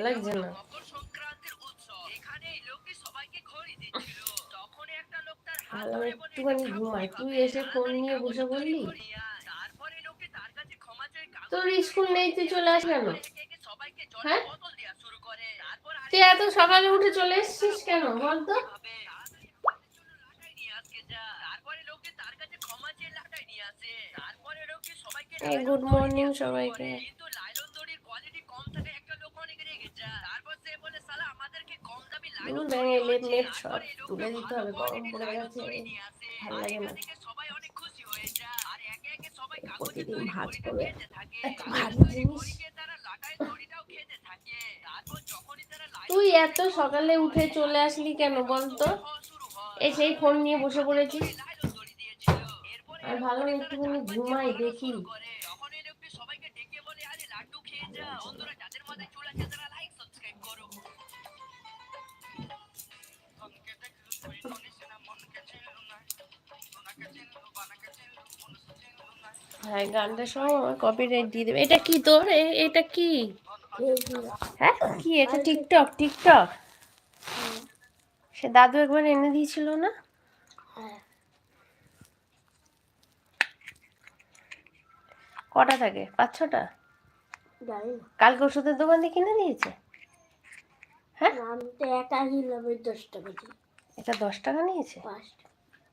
ভালো লাগছে না। সবাইকে বলে একটুখানি ঘুমাই। তুই এসে ফোন নিয়ে বসে লোকে তার স্কুল নেই তুই চলে আস কেন? সবাইকে হ্যাঁ? বোতল দেওয়া শুরু করে। তুই এত সকালে উঠে চলে এসেছিস কেন? বল তো। কীভাবে? তাড়াতাড়ি দূর ব্যাঙে লেপ হয়েছে।" নেপ তারপরে সব লোকে তুলে দিতে হবে গরম পড়ে গেছে দড়ি নিয়ে আসে। ভালো লাগে না দেখে সবাই অনেক খুশি হয়ে যায়। আর একে একে সবাই কাগজের প্রতিদিন তৈরি ভাঁজ ঘড়িটা করবে। খেতে থাকে। এত কাগজের ভারী তৈরি জিনিস। ঘড়িকে তারা লাটাই দড়িটাও খেতে থাকে। তারপর যখনই তারা লাইলন তুই এত সকালে উঠে চলে আসলি কেন বল তো হওয়া শুরু হয়। এই সেই ফোন নিয়ে বসে পড়েছিস আর ভালো একটুখানি ঘুমাই দেখি হ্যাঁ গানটা সব আমার কপিরাইট দিয়ে দেবে। এটা কি তোর? এটা কি? হ্যাঁ কি? এটা টিকটক টিকটক সে দাদু একবার এনে দিয়েছিল না? কটা থাকে? পাঁচ ছটা? কালকে ওষুধের দোকান থেকে কিনে দিয়েছে? হ্যাঁ? দশ টাকা এটা দশ টাকা নিয়েছে?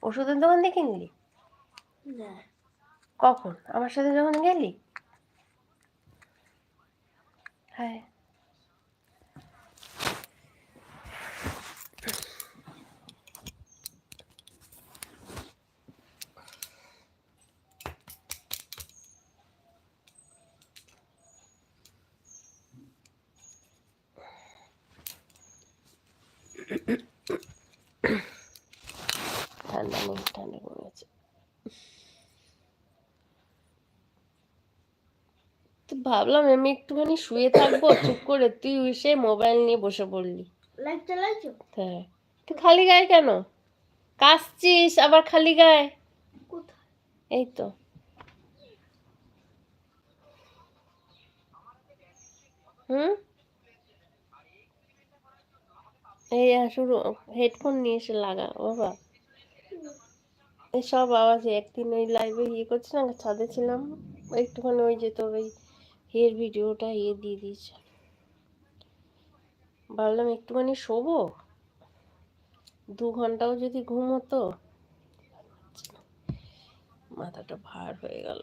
ওষুধের দোকান থেকে কিনলি? না। কখন? আমার সাথে যখন গেলি? হ্যাঁ ঠান্ডা নেই ঠান্ডা কমে গেছে তো ভাবলাম আমি একটুখানি শুয়ে থাকব চুপ করে তুই এসে মোবাইল নিয়ে বসে পড়লি। লাইট চালাইছো? হ্যাঁ। তুই খালি গায়ে কেন? কাশছিস আবার খালি গায়ে? কোথায়? এই তো। হুম? এই শুরু হেডফোন নিয়ে এসে লাগা বাবা। এই সব আওয়াজ একদিন ওই লাইভে ইয়ে করছিলাম ছাদে ছিলাম একটুখানি ওই যে তোর ওই হের ভিডিওটা ইয়ে দিয়ে দিয়েছে। ভাবলাম একটুখানি শোবো। দু ঘন্টাও যদি ঘুম হতো মাথাটা ভার হয়ে গেল।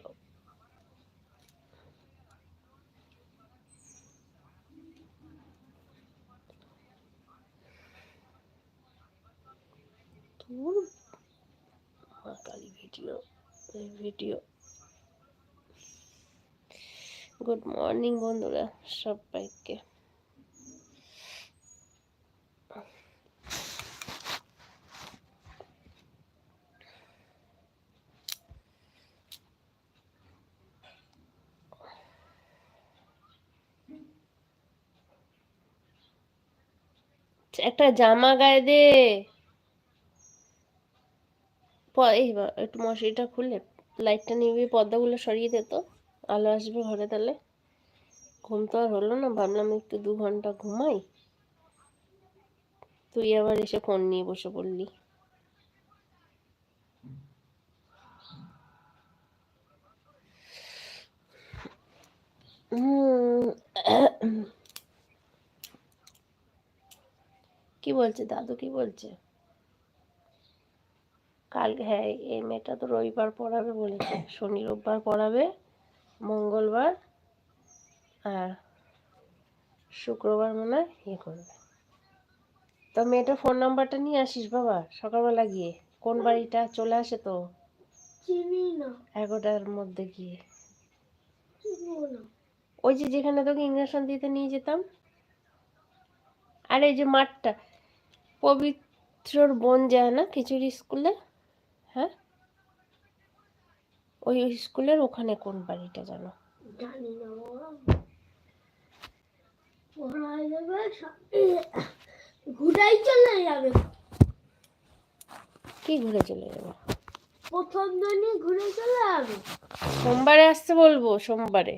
Video video. গুড মর্নিং বন্ধুরা, সবাইকে। একটা জামা গায়ে দে। একটু মশারিটা খুলে লাইটটা নিবি, পর্দাগুলো সরিয়ে দে তো। আলো আসবে ঘরে তাহলে? ঘুম তো আর হলো না, ভাবলাম একটু দু ঘণ্টা ঘুমাই। তুই আবার এসে ফোন নিয়ে বসে পড়লি। কি বলছে? দাদু কি বলছে? কাল হ্যাঁ এই মেয়েটা তো রবিবার পড়াবে বলেছে, শনি রোববার পড়াবে। মঙ্গলবার আর শুক্রবার মনে হয় ইয়ে করবে। তো মেয়েটার ফোন নাম্বারটা নিয়ে আসিস বাবা সকালবেলা গিয়ে। কোন বাড়িটা? চলে আসে তো। এগারোটার মধ্যে গিয়ে। ওই যে যেখানে তোকে ইঞ্জেকশন দিতে নিয়ে যেতাম। আর এই যে মাঠটা পবিত্রর বোন যায় না খিচুড়ি স্কুলে? হ্যাঁ? ওই স্কুলের ওখানে কোন বাড়িটা জানো? জানি না ঘুরাই চলে যাবে। কি ঘুরে চলে যাব? প্রথম দিনই ঘুরে চলে যাবে। সোমবারে আসতে বলব সোমবারে।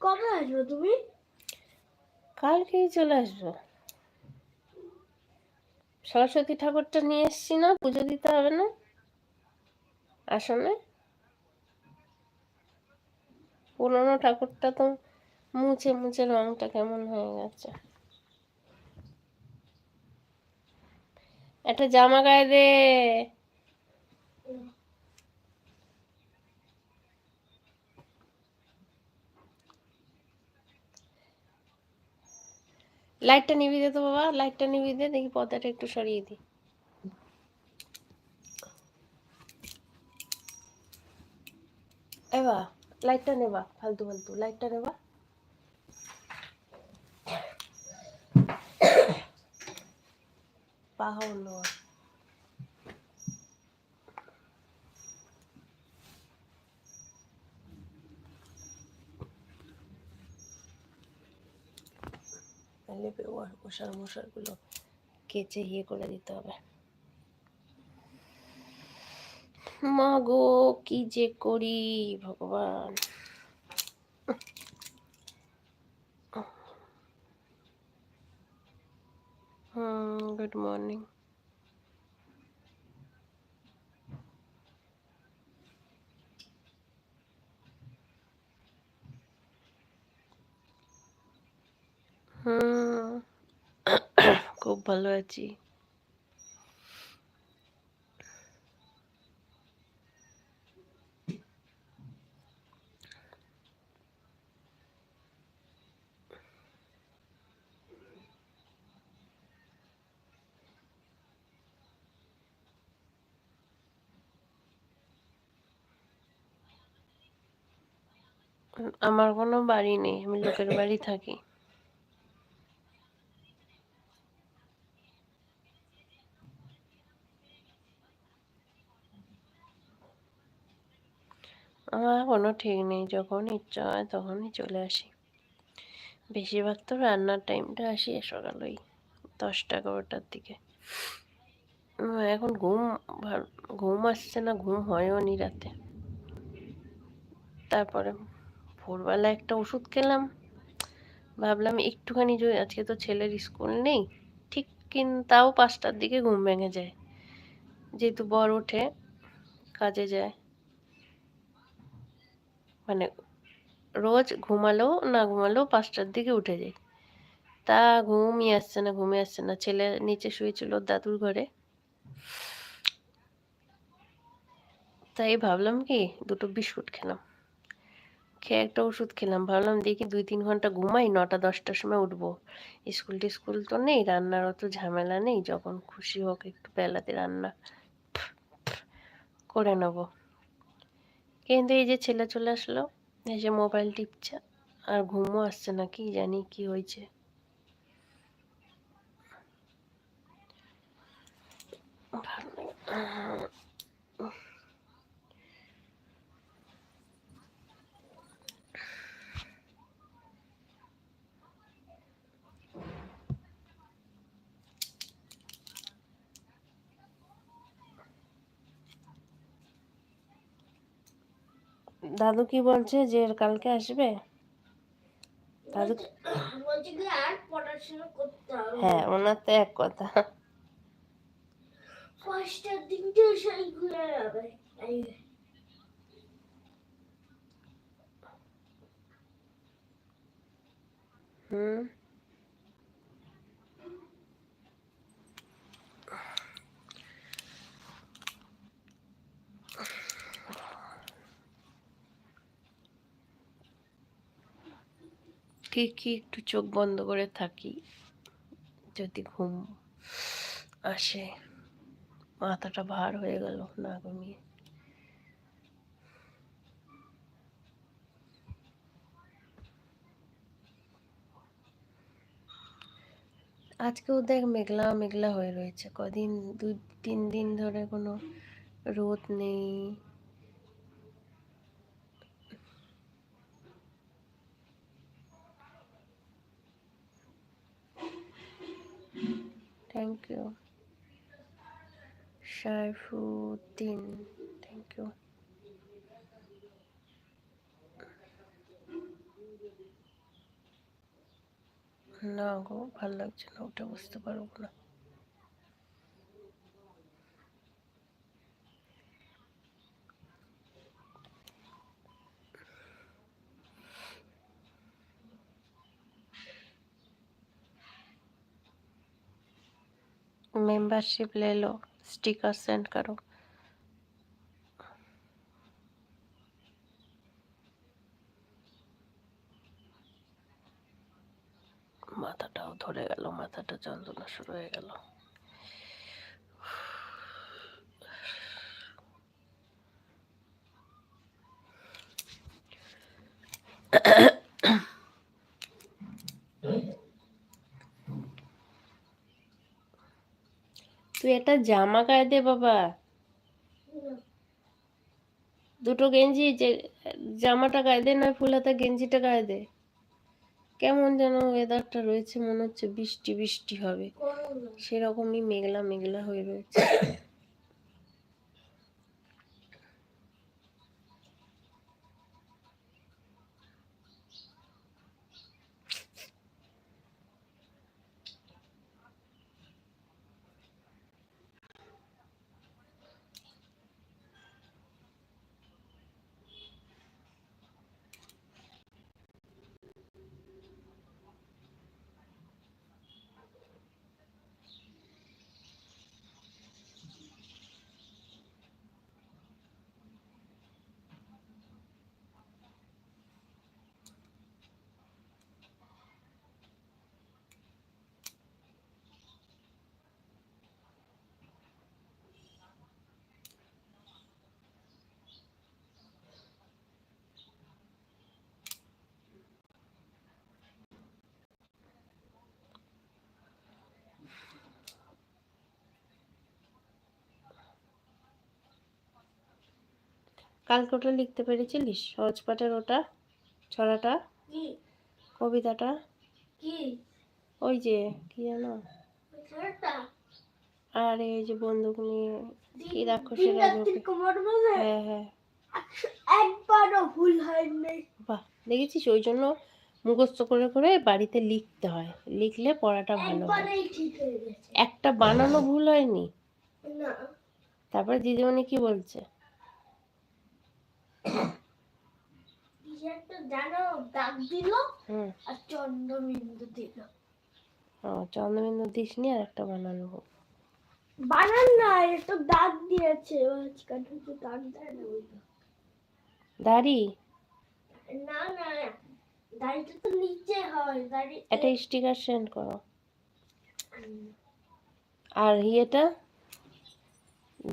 কবে আসবে তুমি? কালকেই চলে আসব। সরস্বতী ঠাকুরটা নিয়ে এসছি না পুজো দিতে হবে না। আসনে পুরোনো ঠাকুরটা তো মুছে মুছে রংটা কেমন হয়ে গেছে। একটা জামা গায়ে দে। লাইটটা নিভিয়ে দে তো বাবা, লাইটটা নিভিয়ে দে, দেখি পর্দাটা একটু সরিয়ে দি এবা লাইটটা নেবা, ফালতু ফালতু লাইটটা নেবা। পাহা হলো লেপে মশার মশারগুলো কেচে ইয়ে করে দিতে হবে। মা গো কি যে করি ভগবান? গুড মর্নিং খুব ভালো আছি। আমার কোনো বাড়ি নেই, আমি লোকের বাড়ি থাকি। আমার কোনো ঠিক নেই, যখন ইচ্ছা হয় তখনই চলে আসি। বেশিরভাগ তো রান্নার টাইমটা আসি সকাল ওই দশটা এগারোটার দিকে। এখন ঘুম ঘুম আসছে না, ঘুম হয়ও নি রাতে। তারপরে ভোরবেলা একটা ওষুধ খেলাম। ভাবলাম একটুখানি যদি আজকে তো ছেলের স্কুল নেই, ঠিক কিন তাও পাঁচটার দিকে ঘুম ভেঙে যায়। যেহেতু বর ওঠে, কাজে যায়। মানে রোজ ঘুমালেও না ঘুমালেও পাঁচটার দিকে উঠে যায়। তা ঘুমই আসছে না, ঘুমে আসছে না। ছেলে নিচে শুয়েছিল দাদুর ঘরে। তাই ভাবলাম কি দুটো বিস্কুট খেলাম। খেয়ে একটা ওষুধ খেলাম। ভাবলাম দেখি দুই তিন ঘণ্টা ঘুমাই, নটা দশটার সময় উঠবো। স্কুল টিস্কুল তো নেই, রান্নার অত ঝামেলা নেই, যখন খুশি হোক একটু বেলাতে রান্না করে নেব। কিন্তু এই যে ছেলে চলে আসলো এসে মোবাইল টিপছে, আর ঘুমও আসছে না, কি জানি কি হয়েছে। ভালো দাদু কি বলছে যে কালকে আসবে? দাদু বলছি কি আর পড়াশোনা করতে হবে। হ্যাঁ ওনার তো এক কথা। পাঁচটার দিন টিউশন ঘুরে যাবে। হুম। ঠিকই একটু চোখ বন্ধ করে থাকি? যদি ঘুম আসে, মাথাটা ভার হয়ে গেল, না ঘুমিয়ে। আজকেও দেখ মেঘলা মেঘলা হয়ে রয়েছে। কদিন, দুই, তিন দিন ধরে কোনো রোদ নেই thank you Saifuddin thank you না গো ভালো লাগছে না ওটা বুঝতে পারব না। મેમ્બરશિપ લે લો સ્ટીકર સેન્ડ કરો মাথাটাও ধরে গেল মাথাটা যন্ত্রণা শুরু হয়ে গেল। একটা জামা গায়ে দে বাবা। দুটো গেঞ্জি যে, জামাটা গায়ে দে না ফুল হাতা গেঞ্জিটা গায়ে দে। কেমন যেন ওয়েদারটা রয়েছে, মনে হচ্ছে বৃষ্টি বৃষ্টি হবে। সেরকমই মেঘলা মেঘলা হয়ে রয়েছে। কালকে ওটা লিখতে পেরেছিলিস? সহজপাঠের ওটা ছড়াটা কবিতাটা? ওই যে কি জানো আর এই যে বন্দুক নিয়ে কি রাক্ষসের হ্যাঁ হ্যাঁ। একবারও ভুল হয়নি। বাহ দেখেছিস? ওই জন্য মুখস্থ করে করে বাড়িতে লিখতে হয়। লিখলে পড়াটা ভালো একটা বানানো ভুল হয়নি? তারপরে দিদিমণি কি বলছে কি একটা জানো দাগ দিল আর চন্দ্রবিন্দু দিল। ও চন্দ্রবিন্দু দিসনি আর একটা বানানো বানান না এটা দাগ দিয়েছে। মাঝখানে তো দাগ দেয় না দাড়ি? না না দাড়িটা তো নিচে হয় দাড়ি স্টিকার সেন্ড করো। আর ইয়েটা?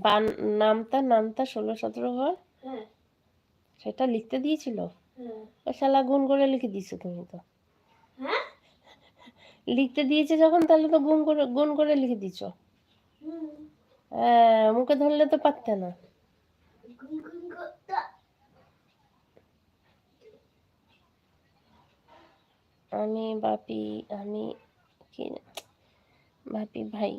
বান নামতা নামতা ষোলো সতেরো ঘর হ্যাঁ। সেটা লিখতে দিয়েছিল? শালা গুণ করে লিখে দিছো তুমি তো। হ্যাঁ? লিখতে দিয়েছে যখন তাহলে তো গুণ করে গুণ করে লিখে দিছো। হ্যাঁ, মুখে ধরলে তো পারতে না। গুন গুন আমি বাপি আমি কি বাপি ভাই।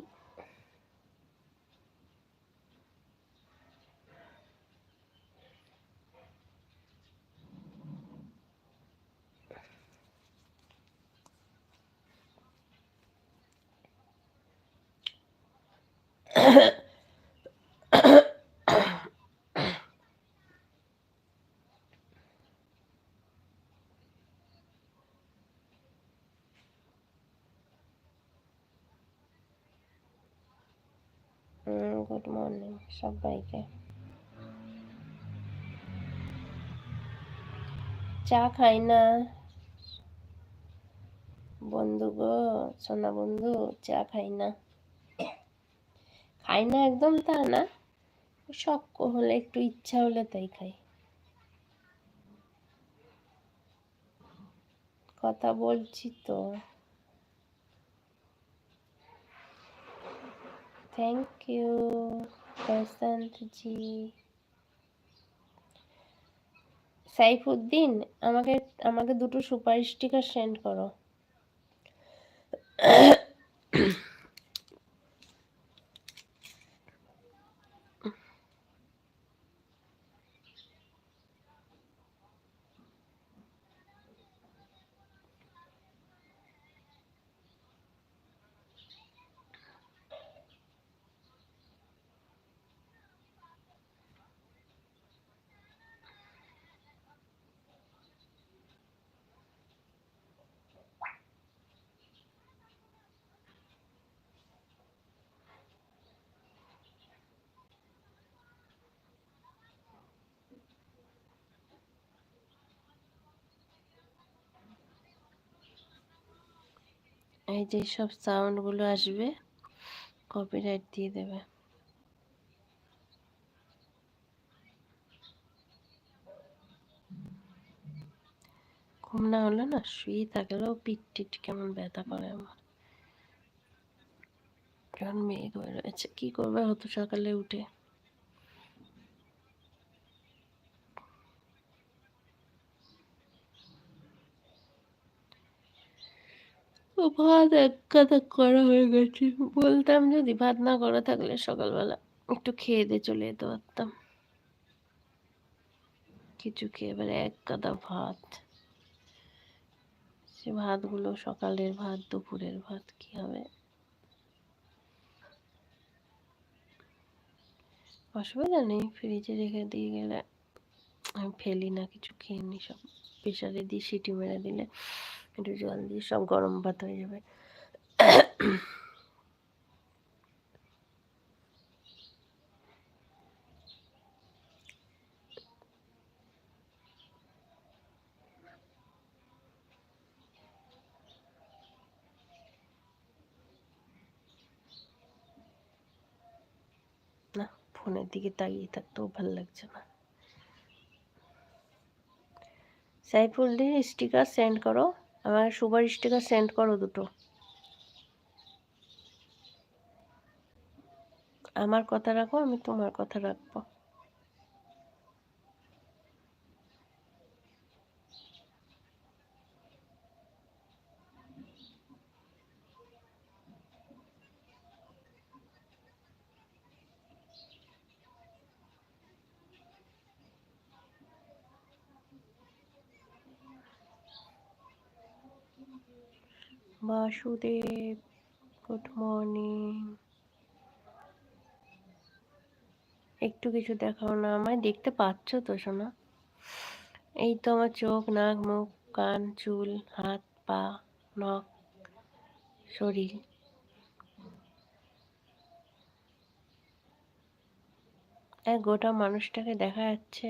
গুড মর্নিং সবাইকে। চা খাই না। বন্ধু গো সোনা বন্ধু চা খাই না। খাই না একদম তা না। শখ হলে, একটু ইচ্ছা হলে তাই খাই। কথা বলছি তো। থ্যাংক ইউ জি সাইফুদ্দিন, আমাকে আমাকে দুটো সুপার স্টিকার সেন্ড করো। এই যে সব সাউন্ডগুলো আসবে কপিরাইট দিয়ে দেবে। ঘুম না হলে না শুয়ে থাকলেও পিঠ টিট কেমন ব্যথা করে আমার। কারণ মেয়ে রয়েছে কি করবে? হতো সকালে উঠে ভাত এক কাদা করা হয়ে গেছে। বলতাম যদি ভাত না করা থাকলে সকালবেলা একটু খেয়ে দিয়ে চলে যেতে পারতাম। কিছু খেয়ে এবারে এক কাদা ভাত। সে ভাতগুলো সকালের ভাত, দুপুরের ভাত, কি হবে? অসুবিধা নেই ফ্রিজে রেখে দিয়ে গেলে আমি ফেলি না, কিছু খেয়ে নি সব। প্রেশারে দিয়ে সিটি মেরে দিলে একটু জল দিয়ে সব গরম ভাত হয়ে যাবে। না, ফোনের দিকে তাকিয়ে থাকতেও ভালো লাগছে না। সাইফুল দিয়ে স্টিকার সেন্ড করো। আমার সুপার স্টিকার সেন্ড করো দুটো। আমার কথা রাখো আমি তোমার কথা রাখব। বাসুদেব গুড মর্নিং একটু কিছু দেখাও না আমায়, দেখতে পাচ্ছ তো শোনা এই তো আমার চোখ, নাক, মুখ, কান, চুল, হাত, পা, নখ, শরীর। এক গোটা মানুষটাকে দেখা যাচ্ছে?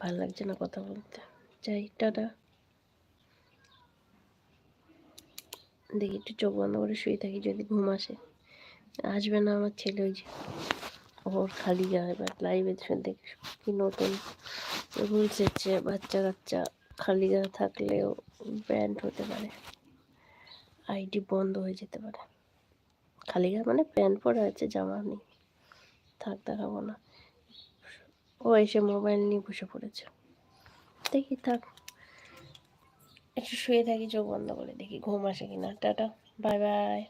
ভালো লাগছে না। কথা বলতে। যাই, টাটা। দেখি, একটু চোখ বন্ধ করে শুয়ে থাকি, যদি ঘুম আসে। আসবে না আমার ছেলে ওই যে। ওর খালি গায়ে এবার লাইভে দেখি কি নতুন রুলস এসছে বাচ্চা কাচ্চা খালি গায়ে থাকলেও ব্যান্ড হতে পারে। আইডি বন্ধ হয়ে যেতে পারে। খালি গায়ে মানে প্যান্ট পরে আছে, জামা নেই। থাক, দেখাবো না। ও এসে মোবাইল নিয়ে বসে পড়েছে। দেখি থাক। একটু শুয়ে থাকি, চোখ বন্ধ করে দেখি ঘুম আসে কিনা। Tata, bye bye.